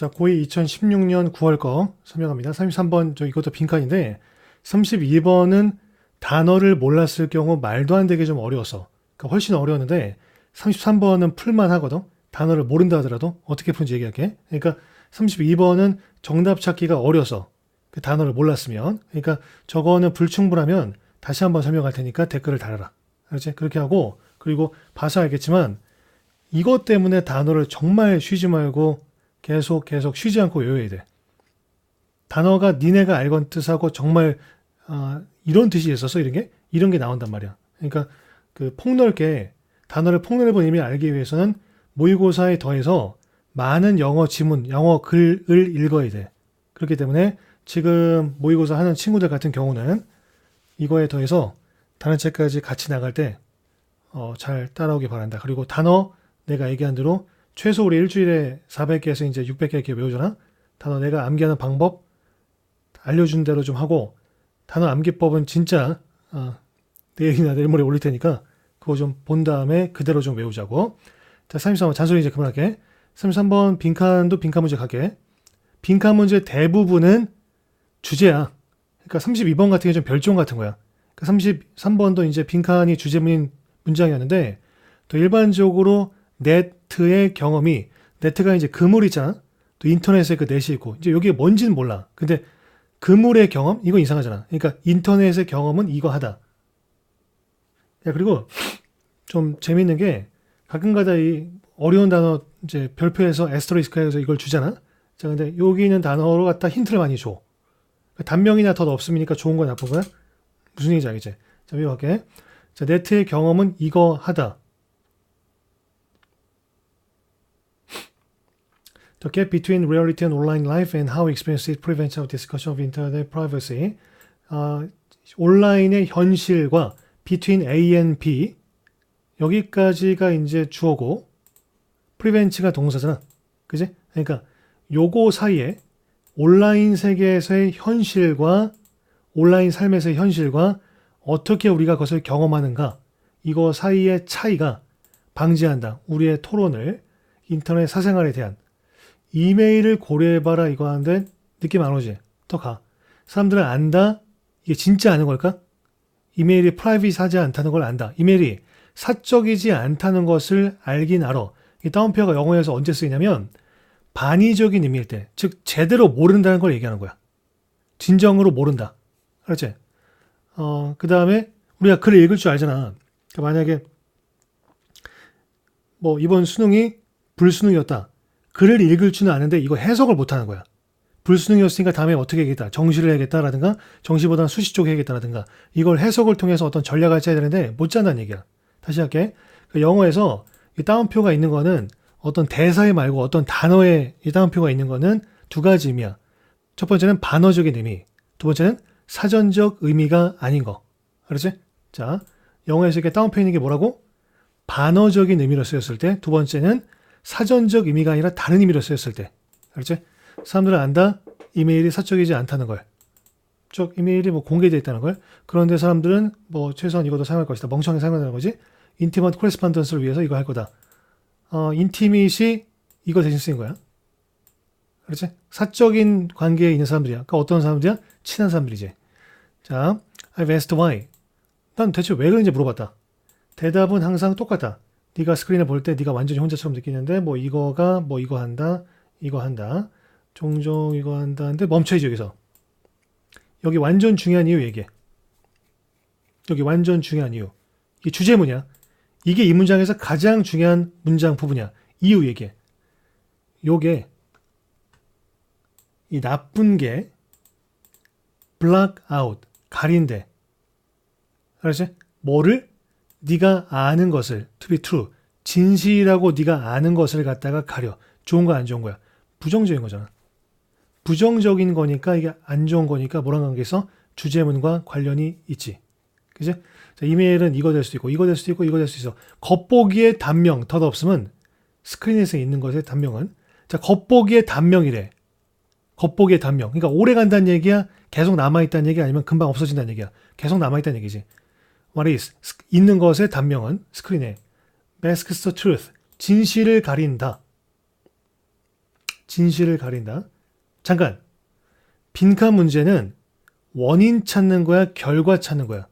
자, 고2 2016년 9월 거 설명합니다. 33번, 저 이것도 빈칸인데, 32번은 단어를 몰랐을 경우 말도 안 되게 좀 어려워서, 그러니까 훨씬 어려웠는데, 33번은 풀만 하거든? 단어를 모른다 하더라도 어떻게 푸는지 얘기할게. 그러니까 32번은 정답 찾기가 어려서 그 단어를 몰랐으면, 그러니까 저거는 불충분하면 다시 한번 설명할 테니까 댓글을 달아라. 알았지? 그렇게 하고, 그리고 봐서 알겠지만, 이것 때문에 단어를 정말 쉬지 말고 계속 계속 쉬지 않고 외워야 돼. 단어가 니네가 알건 뜻하고 정말 아, 이런 뜻이 있어서 이런 게 이런 게 나온단 말이야. 그러니까 그 폭넓게 단어를 폭넓은 의미를 알기 위해서는 모의고사에 더해서 많은 영어 지문, 영어 글을 읽어야 돼. 그렇기 때문에 지금 모의고사 하는 친구들 같은 경우는 이거에 더해서 단어책까지 같이 나갈 때 어, 잘 따라오기 바란다. 그리고 단어 내가 얘기한 대로 최소 우리 일주일에 400개에서 이제 600개 이렇게 외우잖아. 단어 내가 암기하는 방법 알려준 대로 좀 하고 단어 암기법은 진짜 어, 내일이나 내일 모레 올릴 테니까 그거 좀 본 다음에 그대로 좀 외우자고. 자, 33번 잔소리 이제 그만할게. 33번 빈칸도 빈칸 문제 갈게. 빈칸 문제 대부분은 주제야. 그러니까 32번 같은 게 좀 별종 같은 거야. 그러니까 33번도 이제 빈칸이 주제문인 문장이었는데 또 일반적으로 네트의 경험이 네트가 이제 그물 있잖아. 또 인터넷에 그 넷이 있고 이제 여기에 뭔지는 몰라. 근데 그물의 경험 이거 이상하잖아. 그러니까 인터넷의 경험은 이거 하다. 야 그리고 좀 재밌는 게 가끔가다 이 어려운 단어 이제 별표에서 에스터리스크해서 이걸 주잖아. 자 근데 여기 있는 단어로 갖다 힌트를 많이 줘. 단명이나 덧 없음이니까 좋은 거야 나쁜 거야? 무슨 얘기인지 알겠지? 자 외워갈게. 자 네트의 경험은 이거 하다. The gap between reality and online life and how experience it prevents our discussion of internet privacy. 아, 온라인의 현실과 between A and B 여기까지가 이제 주어고 prevent가 동사잖아. 그지? 그러니까 요거 사이에 온라인 세계에서의 현실과 온라인 삶에서의 현실과 어떻게 우리가 그것을 경험하는가 이거 사이의 차이가 방지한다. 우리의 토론을 인터넷 사생활에 대한 이메일을 고려해봐라 이거 하는데 느낌 안 오지? 더 가. 사람들은 안다? 이게 진짜 아는 걸까? 이메일이 프라이빗하지 않다는 걸 안다. 이메일이 사적이지 않다는 것을 알긴 알아. 이 다운표가 영어에서 언제 쓰이냐면 반의적인 의미일 때, 즉 제대로 모른다는 걸 얘기하는 거야. 진정으로 모른다. 알았지? 어, 그 다음에 우리가 글을 읽을 줄 알잖아. 그러니까 만약에 뭐 이번 수능이 불수능이었다. 글을 읽을 줄은 아는데 이거 해석을 못하는 거야. 불수능이었으니까 다음에 어떻게 해야겠다. 정시를 해야겠다라든가 정시보다는 수시 쪽 해야겠다라든가 이걸 해석을 통해서 어떤 전략을 짜야 되는데 못 짠다는 얘기야. 다시 할게. 그 영어에서 이 따옴표가 있는 거는 어떤 대사에 말고 어떤 단어에 이 따옴표가 있는 거는 두 가지 의미야. 첫 번째는 반어적인 의미. 두 번째는 사전적 의미가 아닌 거. 알았지? 자, 영어에서 이렇게 따옴표 있는 게 뭐라고? 반어적인 의미로 쓰였을 때. 두 번째는 사전적 의미가 아니라 다른 의미로 쓰였을 때. 알았지? 사람들은 안다? 이메일이 사적이지 않다는 걸. 쪽 이메일이 뭐 공개되어 있다는 걸. 그런데 사람들은 뭐 최소한 이것도 사용할 것이다. 멍청하게 사용한다는 거지. 인티먼트 코레스판던스를 위해서 이거 할 거다. 어, 인티밋이 이거 대신 쓰인 거야. 그렇지? 사적인 관계에 있는 사람들이야. 그러니까 어떤 사람들이야? 친한 사람들이지. 자, I've asked why. 난 대체 왜 그런지 물어봤다. 대답은 항상 똑같다. 네가 스크린을 볼 때 네가 완전히 혼자처럼 느끼는데 뭐 이거가 뭐 이거 한다, 이거 한다, 종종 이거 한다 하는데 멈춰야지 여기서. 여기 완전 중요한 이유 얘기해. 여기 완전 중요한 이유. 이게 주제문이야. 이게 이 문장에서 가장 중요한 문장 부분이야. 이유 얘기해. 요게 이 나쁜 게 block out 가린대. 알았지? 뭐를 네가 아는 것을 to be true 진실이라고 네가 아는 것을 갖다가 가려. 좋은 거 안 좋은 거야. 부정적인 거잖아. 부정적인 거니까 이게 안 좋은 거니까 뭐랑 관계에서 주제문과 관련이 있지. 그지? 자, 이메일은 이거 될 수도 있고 이거 될 수도 있고 이거 될 수 있어. 겉보기에 단명 덧 없으면 스크린에서 있는 것의 단명은 자 겉보기에 단명이래. 겉보기에 단명. 그러니까 오래 간다는 얘기야. 계속 남아 있다는 얘기 아니면 금방 없어진다는 얘기야. 계속 남아 있다는 얘기지. What is 있는 것의 단명은 스크린에 masks the truth 진실을 가린다. 진실을 가린다. 잠깐. 빈칸 문제는 원인 찾는 거야, 결과 찾는 거야.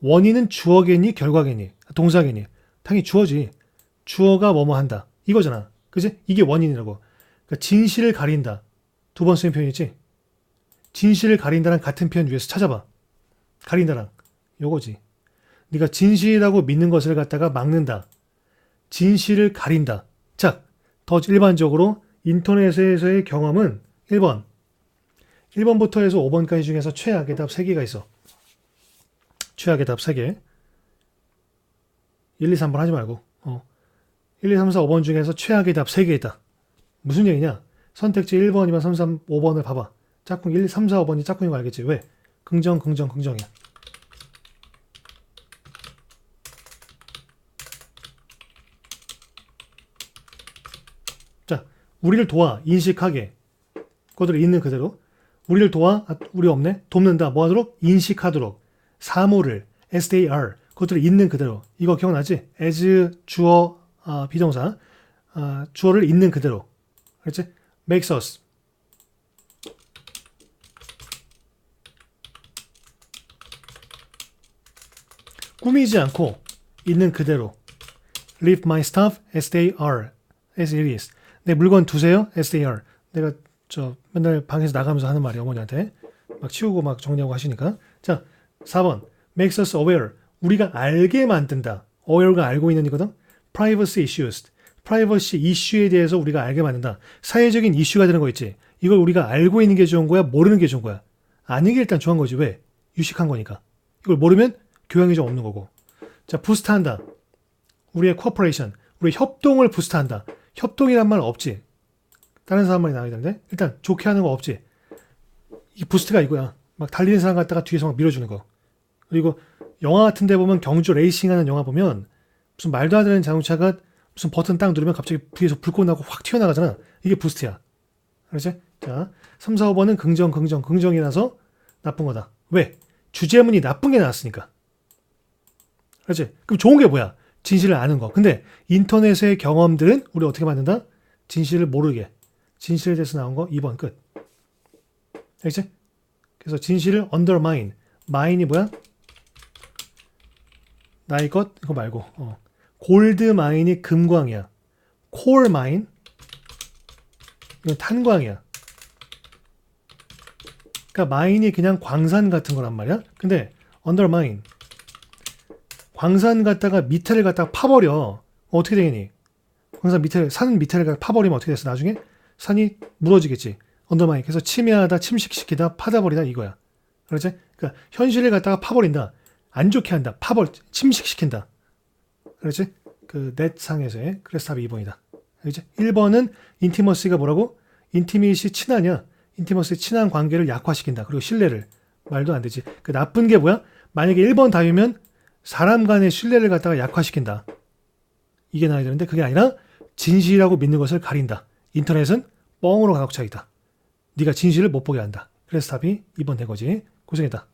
원인은 주어겠니, 결과겠니, 동사겠니? 당연히 주어지. 주어가 뭐뭐 한다. 이거잖아. 그지? 이게 원인이라고. 그러니까 진실을 가린다. 두 번 쓰인 표현이지. 진실을 가린다랑 같은 표현 위에서 찾아봐. 가린다랑 요거지. 네가 진실이라고 믿는 것을 갖다가 막는다. 진실을 가린다. 자, 더 일반적으로 인터넷에서의 경험은 1번. 1번부터 해서 5번까지 중에서 최악의 답 3개가 있어. 최악의 답 3개. 1, 2, 3번 하지 말고. 어. 1, 2, 3, 4, 5번 중에서 최악의 답 3개 있다. 무슨 얘기냐? 선택지 1번, 2번, 3, 3, 5번을 봐봐. 짝꿍 1, 3, 4, 5번이 짝꿍인 거 알겠지? 왜? 긍정, 긍정, 긍정이야. 자, 우리를 도와 인식하게. 그들을 있는 그대로. 우리를 도와 아, 우리 없네. 돕는다. 뭐 하도록? 인식하도록. 사물을 SDR 그것들을 있는 그대로. 이거 기억나지? as 주어 아, 비동사 아, 주어를 있는 그대로. 그렇지? makes us 꾸미지 않고 있는 그대로 leave my stuff as they are as it is 내 물건 두세요? Are 내가 저 맨날 방에서 나가면서 하는 말이 어머니한테. 막 치우고 막 정리하고 하시니까. 자 4번. Makes us aware. 우리가 알게 만든다. aware가 알고 있는 이거든? Privacy issues. Privacy 이슈에 대해서 우리가 알게 만든다. 사회적인 이슈가 되는 거 있지? 이걸 우리가 알고 있는 게 좋은 거야 모르는 게 좋은 거야? 아는 게 일단 좋은 거지. 왜? 유식한 거니까. 이걸 모르면 교양이 좀 없는 거고. 자 부스트한다. 우리의 코퍼레이션 우리 협동을 부스트한다 협동이란 말 없지 다른 사람 말이 나와야 되는데 일단 좋게 하는 거 없지 이 부스트가 이거야 막 달리는 사람 갖다가 뒤에서 막 밀어주는 거 그리고 영화 같은 데 보면 경주 레이싱하는 영화 보면 무슨 말도 안 되는 자동차가 무슨 버튼 딱 누르면 갑자기 뒤에서 불꽃 나고 확 튀어나가잖아 이게 부스트야 그렇지? 자 3, 4, 5번은 긍정 긍정 긍정이 나서 나쁜 거다 왜? 주제문이 나쁜 게 나왔으니까 그렇지? 그럼 좋은 게 뭐야? 진실을 아는 거. 근데 인터넷의 경험들은 우리 어떻게 만든다? 진실을 모르게. 진실에 대해서 나온 거 2번 끝. 알겠지? 그래서 진실을 undermine. mine이 뭐야? 나의 것 이거 말고. 어. 골드 마인이 금광이야. 콜 마인 이건 탄광이야. 그러니까 마인이 그냥 광산 같은 거란 말이야. 근데 undermine 광산 갖다가 밑에를 갖다가 파버려. 어떻게 되겠니? 광산 밑에, 산 밑에를 갖다 파버리면 어떻게 됐어? 나중에 산이 무너지겠지. 언더마인. 그래서 침해하다, 침식시키다, 파다버리다 이거야. 그렇지? 그러니까 현실을 갖다가 파버린다. 안 좋게 한다. 파벌, 침식시킨다. 그렇지? 그 넷상에서의 그래서 답이 2번이다. 그렇지? 1번은 인티머시가 뭐라고? 인티밋이 친하냐? 인티머시 친한 관계를 약화시킨다. 그리고 신뢰를. 말도 안 되지. 그 나쁜 게 뭐야? 만약에 1번 답이면 사람 간의 신뢰를 갖다가 약화시킨다. 이게 나야 되는데 그게 아니라 진실이라고 믿는 것을 가린다. 인터넷은 뻥으로 가득 차있다. 네가 진실을 못 보게 한다. 그래서 답이 2번 된 거지. 고생했다.